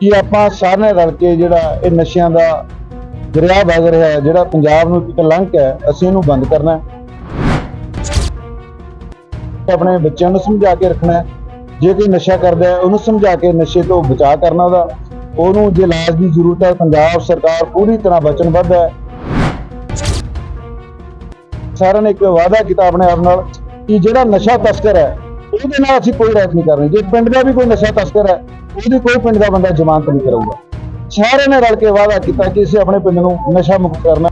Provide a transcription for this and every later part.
ਕਿ ਆਪਾਂ ਸਾਰਿਆਂ ਰਲ ਕੇ ਜਿਹੜਾ ਇਹ ਨਸ਼ਿਆਂ ਦਾ ਦਰਿਆ ਵਗ ਰਿਹਾ ਹੈ, ਜਿਹੜਾ ਪੰਜਾਬ ਨੂੰ ਇੱਕ ਕਲੰਕ ਹੈ, ਅਸੀਂ ਇਹਨੂੰ ਬੰਦ ਕਰਨਾ ਹੈ। ਆਪਣੇ ਬੱਚਿਆਂ ਨੂੰ ਸਮਝਾ ਕੇ ਰੱਖਣਾ ਹੈ। ਜੇ ਕੋਈ ਨਸ਼ਾ ਕਰਦਾ ਹੈ, ਉਹਨੂੰ ਸਮਝਾ ਕੇ ਨਸ਼ੇ ਤੋਂ ਬਚਾਅ ਕਰਨਾ ਉਹਦਾ। ਉਹਨੂੰ ਜੇ ਇਲਾਜ ਦੀ ਜ਼ਰੂਰਤ ਹੈ, ਪੰਜਾਬ ਸਰਕਾਰ ਪੂਰੀ ਤਰ੍ਹਾਂ ਵਚਨਬੱਧ ਹੈ। ਸਾਰਿਆਂ ਨੇ ਇੱਕ ਵਾਅਦਾ ਕੀਤਾ ਆਪਣੇ ਆਪ ਨਾਲ ਕਿ ਜਿਹੜਾ ਨਸ਼ਾ ਤਸਕਰ ਹੈ, ਉਹਦੇ ਨਾਲ ਅਸੀਂ ਕੋਈ ਰਾਇਤ ਨਹੀਂ ਕਰਨੀ। ਜੇ ਪਿੰਡ ਦਾ ਵੀ ਕੋਈ ਨਸ਼ਾ ਤਸਕਰ ਹੈ ਉਹਦੀ ਕੋਈ ਪਿੰਡ ਦਾ ਬੰਦਾ ਜ਼ਮਾਨਤ ਨਹੀਂ ਕਰੂਗਾ। ਸਾਰਿਆਂ ਨੇ ਰਲ ਕੇ ਵਾਅਦਾ ਕੀਤਾ ਕਿ ਅਸੀਂ ਆਪਣੇ ਪਿੰਡ ਨੂੰ ਨਸ਼ਾ ਮੁਕਤ ਕਰਨਾ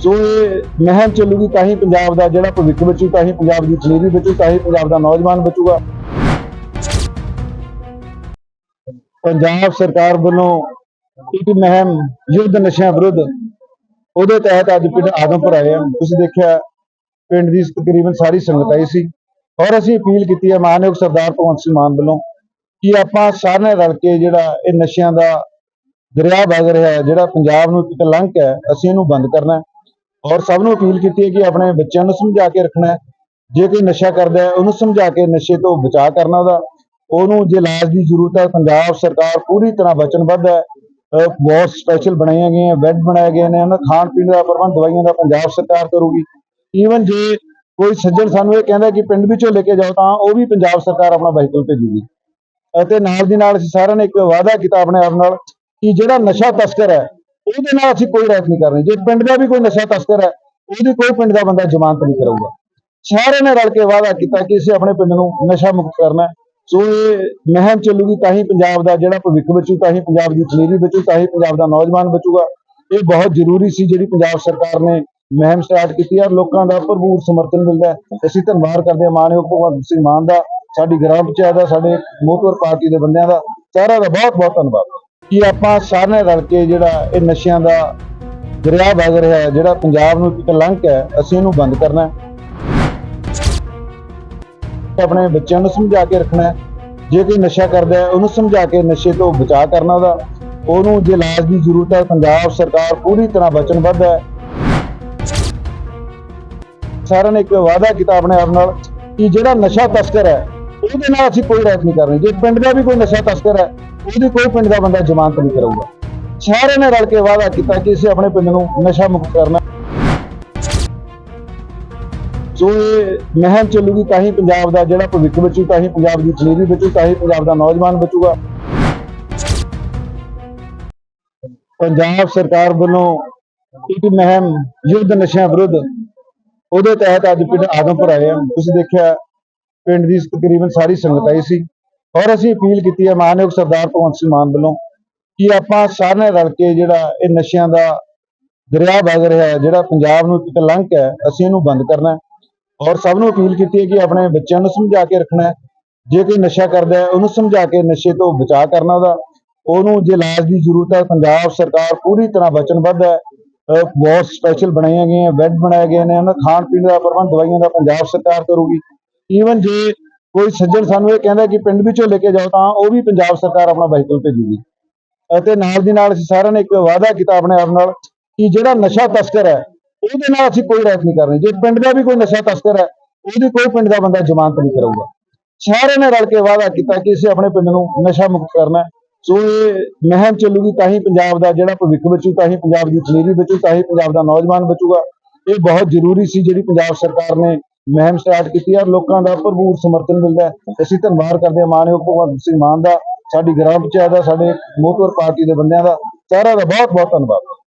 ਸੋ ਇਹ ਮਹਿਮ ਚੱਲੂਗੀ ਤਾਂ ਹੀ ਪੰਜਾਬ ਦਾ ਜਿਹੜਾ ਭਵਿੱਖ ਬਚੂ, ਤਾਂ ਹੀ ਪੰਜਾਬ ਦੀ ਜੀਰੀ ਬਚੂ, ਤਾਂ ਹੀ ਪੰਜਾਬ ਦਾ ਨੌਜਵਾਨ ਬਚੂਗਾ। ਪੰਜਾਬ ਸਰਕਾਰ ਵੱਲੋਂ ਇੱਕ ਮਹਿਮ ਯੁੱਧ ਨਸ਼ਿਆਂ ਵਿਰੁੱਧ ਉਹਦੇ ਤਹਿਤ ਅੱਜ ਪਿੰਡ ਆਦਮਪੁਰ ਆਏ ਹਾਂ ਤੁਸੀਂ ਦੇਖਿਆ ਪਿੰਡ ਦੀ ਤਕਰੀਬਨ ਸਾਰੀ ਸੰਗਤ ਆਈ ਸੀ। ਔਰ ਅਸੀਂ ਅਪੀਲ ਕੀਤੀ ਹੈ ਮਾਨਯੋਗ ਸਰਦਾਰ ਭਗਵੰਤ ਸਿੰਘ ਮਾਨ ਵੱਲੋਂ ਕਿ ਆਪਾਂ ਸਾਰਿਆਂ ਰਲ ਕੇ ਜਿਹੜਾ ਇਹ ਨਸ਼ਿਆਂ ਦਾ ਦਰਿਆ ਵਗ ਰਿਹਾ ਹੈ, ਜਿਹੜਾ ਪੰਜਾਬ ਨੂੰ ਇੱਕ ਲੰਕ ਹੈ, ਅਸੀਂ ਇਹਨੂੰ ਬੰਦ ਕਰਨਾ ਔਰ ਸਭ ਨੂੰ ਅਪੀਲ ਕੀਤੀ ਹੈ ਕਿ ਆਪਣੇ ਬੱਚਿਆਂ ਨੂੰ ਸਮਝਾ ਕੇ ਰੱਖਣਾ ਜੇ ਕੋਈ ਨਸ਼ਾ ਕਰਦਾ ਹੈ, ਉਹਨੂੰ ਸਮਝਾ ਕੇ ਨਸ਼ੇ ਤੋਂ ਬਚਾਅ ਕਰਨਾ ਉਹਦਾ। ਉਹਨੂੰ ਜੇ ਇਲਾਜ ਦੀ ਜ਼ਰੂਰਤ ਹੈ, ਪੰਜਾਬ ਸਰਕਾਰ ਪੂਰੀ ਤਰ੍ਹਾਂ ਵਚਨਬੱਧ ਹੈ। ਬਹੁਤ ਸਪੈਸ਼ਲ ਬਣਾਈਆਂ ਗਈਆਂ ਬੈੱਡ ਬਣਾਏ ਗਏ ਨੇ ਉਹਨਾਂ ਖਾਣ ਪੀਣ ਦਾ ਪ੍ਰਬੰਧ ਦਵਾਈਆਂ ਦਾ ਪੰਜਾਬ ਸਰਕਾਰ ਕਰੂਗੀ। ਈਵਨ ਜੇ ਕੋਈ ਸੱਜਣ ਸਾਨੂੰ ਇਹ ਕਹਿੰਦਾ ਕਿ ਪਿੰਡ ਵਿੱਚੋਂ ਲੈ ਕੇ ਜਾਓ ਤਾਂ ਉਹ ਵੀ ਪੰਜਾਬ ਸਰਕਾਰ ਆਪਣਾ ਵਹੀਕਲ ਭੇਜੂਗੀ। ਅਤੇ ਨਾਲ ਦੀ ਨਾਲ ਅਸੀਂ ਸਾਰਿਆਂ ਨੇ ਇੱਕ ਵਾਅਦਾ ਕੀਤਾ ਆਪਣੇ ਆਪ ਨਾਲ ਕਿ ਜਿਹੜਾ ਨਸ਼ਾ ਤਸਕਰ ਹੈ, ਉਹਦੇ ਨਾਲ ਅਸੀਂ ਕੋਈ ਰਾਇਤ ਨਹੀਂ ਕਰਨੀ। ਜੇ ਪਿੰਡ ਦਾ ਵੀ ਕੋਈ ਨਸ਼ਾ ਤਸਕਰ ਹੈ, ਉਹਦੀ ਕੋਈ ਪਿੰਡ ਦਾ ਬੰਦਾ ਜ਼ਮਾਨਤ ਨਹੀਂ ਕਰਾਊਗਾ ਸਾਰਿਆਂ ਨੇ ਰਲ ਕੇ ਵਾਅਦਾ ਕੀਤਾ ਕਿ ਅਸੀਂ ਆਪਣੇ ਪਿੰਡ ਨੂੰ ਨਸ਼ਾ ਮੁਕਤ ਕਰਨਾ ਸੋ ਇਹ ਮਹਿਮ ਚੱਲੂਗੀ ਤਾਂ ਹੀ ਪੰਜਾਬ ਦਾ ਜਿਹੜਾ ਭਵਿੱਖ ਬਚੂ, ਤਾਂ ਹੀ ਪੰਜਾਬ ਦੀ ਜੀਰੀ ਬਚੂ, ਤਾਂ ਹੀ ਪੰਜਾਬ ਦਾ ਨੌਜਵਾਨ ਬਚੂਗਾ। ਇਹ ਬਹੁਤ ਜ਼ਰੂਰੀ ਸੀ ਜਿਹੜੀ ਪੰਜਾਬ ਸਰਕਾਰ ਨੇ ਮਹਿਮ ਸਟਾਰਟ ਕੀਤੀ ਹੈ ਲੋਕਾਂ ਦਾ ਭਰਪੂਰ ਸਮਰਥਨ ਮਿਲਦਾ ਹੈ। ਅਸੀਂ ਧੰਨਵਾਦ ਕਰਦੇ ਹਾਂ ਮਾਨਯੋਗ ਭਗਵੰਤ ਸਿੰਘ ਮਾਨ ਦਾ, ਸਾਡੀ ਗ੍ਰਾਮ ਪੰਚਾਇਤ ਦਾ, ਸਾਡੇ ਮੋਹਤਵਰ ਪਾਰਟੀ ਦੇ ਬੰਦਿਆਂ ਦਾ। ਸਾਰਿਆਂ ਦਾ ਬਹੁਤ ਬਹੁਤ ਧੰਨਵਾਦ। ਕਿ ਆਪਾਂ ਸਾਰਿਆਂ ਰਲ ਕੇ ਜਿਹੜਾ ਇਹ ਨਸ਼ਿਆਂ ਦਾ ਦਰਿਆ ਵਗ ਰਿਹਾ ਹੈ, ਜਿਹੜਾ ਪੰਜਾਬ ਨੂੰ ਇੱਕ ਕਲੰਕ ਹੈ ਅਸੀਂ ਇਹਨੂੰ ਬੰਦ ਕਰਨਾ ਹੈ। ਆਪਣੇ ਬੱਚਿਆਂ ਨੂੰ ਸਮਝਾ ਕੇ ਰੱਖਣਾ ਹੈ। ਜੇ ਕੋਈ ਨਸ਼ਾ ਕਰਦਾ ਹੈ, ਉਹਨੂੰ ਸਮਝਾ ਕੇ ਨਸ਼ੇ ਤੋਂ ਬਚਾਅ ਕਰਨਾ ਉਹਦਾ। ਉਹਨੂੰ ਜੇ ਇਲਾਜ ਦੀ ਜ਼ਰੂਰਤ ਹੈ, ਪੰਜਾਬ ਸਰਕਾਰ ਪੂਰੀ ਤਰ੍ਹਾਂ ਵਚਨਬੱਧ ਹੈ। ਸਾਰਿਆਂ ਨੇ ਇੱਕ ਵਾਅਦਾ ਕੀਤਾ ਆਪਣੇ ਆਪ ਨਾਲ ਕਿ ਜਿਹੜਾ ਨਸ਼ਾ ਤਸਕਰ ਹੈ, ਉਹਦੇ ਨਾਲ ਅਸੀਂ ਕੋਈ ਰਾਇਤ ਨਹੀਂ ਕਰਨੀ। ਜੇ ਪਿੰਡ ਦਾ ਵੀ ਕੋਈ ਨਸ਼ਾ ਤਸਕਰ ਹੈ, ਉਹਦੀ ਕੋਈ ਪਿੰਡ ਦਾ ਬੰਦਾ ਜ਼ਮਾਨਤ ਨਹੀਂ ਕਰਾਊਗਾ। ਸਾਰਿਆਂ ਨੇ ਰਲ ਕੇ ਵਾਅਦਾ ਕੀਤਾ ਕਿ ਅਸੀਂ ਆਪਣੇ ਪਿੰਡ ਨੂੰ ਨਸ਼ਾ ਮੁਕਤ ਕਰਨਾ ਸੋ ਇਹ ਮਹਿਮ ਚੱਲੂਗੀ, ਤਾਂ ਹੀ ਪੰਜਾਬ ਦਾ ਜਿਹੜਾ ਭਵਿੱਖ ਬਚੂ, ਤਾਂ ਹੀ ਪੰਜਾਬ ਦੀ ਜੀਰੀ ਬਚੂ, ਤਾਂ ਹੀ ਪੰਜਾਬ ਦਾ ਨੌਜਵਾਨ ਬਚੂਗਾ। ਪੰਜਾਬ ਸਰਕਾਰ ਵੱਲੋਂ ਇੱਕ ਮਹਿਮ ਯੁੱਧ ਨਸ਼ਿਆਂ ਵਿਰੁੱਧ ਉਹਦੇ ਤਹਿਤ ਅੱਜ ਪਿੰਡ ਆਦਮਪੁਰ ਆਏ ਹਾਂ। ਤੁਸੀਂ ਦੇਖਿਆ, ਪਿੰਡ ਦੀ ਤਕਰੀਬਨ ਸਾਰੀ ਸੰਗਤ ਆਈ ਸੀ। ਔਰ ਅਸੀਂ ਅਪੀਲ ਕੀਤੀ ਹੈ ਮਾਨਯੋਗ ਸਰਦਾਰ ਭਗਵੰਤ ਸਿੰਘ ਮਾਨ ਵੱਲੋਂ ਕਿ ਆਪਾਂ ਸਾਰਿਆਂ ਰਲ ਕੇ ਜਿਹੜਾ ਇਹ ਨਸ਼ਿਆਂ ਦਾ ਦਰਿਆ ਵਗ ਰਿਹਾ ਹੈ, ਜਿਹੜਾ ਪੰਜਾਬ ਨੂੰ ਇੱਕ ਲੰਕ ਹੈ, ਅਸੀਂ ਇਹਨੂੰ ਬੰਦ ਕਰਨਾ ਔਰ ਸਭ ਨੂੰ ਅਪੀਲ ਕੀਤੀ ਹੈ ਕਿ ਆਪਣੇ ਬੱਚਿਆਂ ਨੂੰ ਸਮਝਾ ਕੇ ਰੱਖਣਾ ਜੇ ਕੋਈ ਨਸ਼ਾ ਕਰਦਾ ਹੈ, ਉਹਨੂੰ ਸਮਝਾ ਕੇ ਨਸ਼ੇ ਤੋਂ ਬਚਾਅ ਕਰਨਾ ਉਹਦਾ। ਉਹਨੂੰ ਜੇ ਇਲਾਜ ਦੀ ਜ਼ਰੂਰਤ ਹੈ, ਪੰਜਾਬ ਸਰਕਾਰ ਪੂਰੀ ਤਰ੍ਹਾਂ ਵਚਨਬੱਧ ਹੈ। ਬਹੁਤ ਸਪੈਸ਼ਲ ਬਣਾਈਆਂ ਗਈਆਂ ਬੈੱਡ ਬਣਾਏ ਗਏ ਨੇ ਉਹਨਾਂ ਖਾਣ ਪੀਣ ਦਾ ਪ੍ਰਬੰਧ ਦਵਾਈਆਂ ਦਾ ਪੰਜਾਬ ਸਰਕਾਰ ਕਰੂਗੀ। ਈਵਨ ਜੇ ਕੋਈ ਸੱਜਣ ਸਾਨੂੰ ਇਹ ਕਹਿੰਦਾ ਕਿ ਪਿੰਡ ਵਿੱਚੋਂ ਲੈ ਕੇ ਜਾਓ ਤਾਂ ਉਹ ਵੀ ਪੰਜਾਬ ਸਰਕਾਰ ਆਪਣਾ ਵਹੀਕਲ ਭੇਜੂਗੀ। ਅਤੇ ਨਾਲ ਦੀ ਨਾਲ ਅਸੀਂ ਸਾਰਿਆਂ ਨੇ ਇੱਕ ਵਾਅਦਾ ਕੀਤਾ ਆਪਣੇ ਆਪ ਨਾਲ ਕਿ ਜਿਹੜਾ ਨਸ਼ਾ ਤਸਕਰ ਹੈ, ਉਹਦੇ ਨਾਲ ਅਸੀਂ ਕੋਈ ਰਾਇਤ ਨਹੀਂ ਕਰਨੀ ਜੇ ਪਿੰਡ ਦਾ ਵੀ ਕੋਈ ਨਸ਼ਾ ਤਸਕਰ ਹੈ, ਉਹਦੀ ਕੋਈ ਪਿੰਡ ਦਾ ਬੰਦਾ ਜ਼ਮਾਨਤ ਨਹੀਂ ਕਰਾਊਗਾ ਸਾਰਿਆਂ ਨੇ ਰਲ ਕੇ ਵਾਅਦਾ ਕੀਤਾ ਕਿ ਅਸੀਂ ਆਪਣੇ ਪਿੰਡ ਨੂੰ ਨਸ਼ਾ ਮੁਕਤ ਕਰਨਾ ਸੋ ਇਹ ਮਹਿਮ ਚੱਲੂਗੀ, ਤਾਂ ਹੀ ਪੰਜਾਬ ਦਾ ਜਿਹੜਾ ਭਵਿੱਖ ਬਚੂ ਤਾਂ ਹੀ ਪੰਜਾਬ ਦੀ ਜੀਰੀ ਬਚੂ ਤਾਂ ਹੀ ਪੰਜਾਬ ਦਾ ਨੌਜਵਾਨ ਬਚੂਗਾ। ਇਹ ਬਹੁਤ ਜ਼ਰੂਰੀ ਸੀ ਜਿਹੜੀ ਪੰਜਾਬ ਸਰਕਾਰ ਨੇ ਮਹਿਮ ਸਟਾਰਟ ਕੀਤੀ ਹੈ ਔਰ ਲੋਕਾਂ ਦਾ ਭਰਪੂਰ ਸਮਰਥਨ ਮਿਲਦਾ ਅਸੀਂ ਧੰਨਵਾਦ ਕਰਦੇ ਹਾਂ ਮਾਨਯੋਗ ਭਗਵੰਤ ਸਿੰਘ ਮਾਨ ਦਾ, ਸਾਡੀ ਗ੍ਰਾਮ ਪੰਚਾਇਤ ਦਾ, ਸਾਡੇ ਮੋਹਤਵਰ ਪਾਰਟੀ ਦੇ ਬੰਦਿਆਂ ਦਾ। ਸਾਰਿਆਂ ਦਾ ਬਹੁਤ ਬਹੁਤ ਧੰਨਵਾਦ।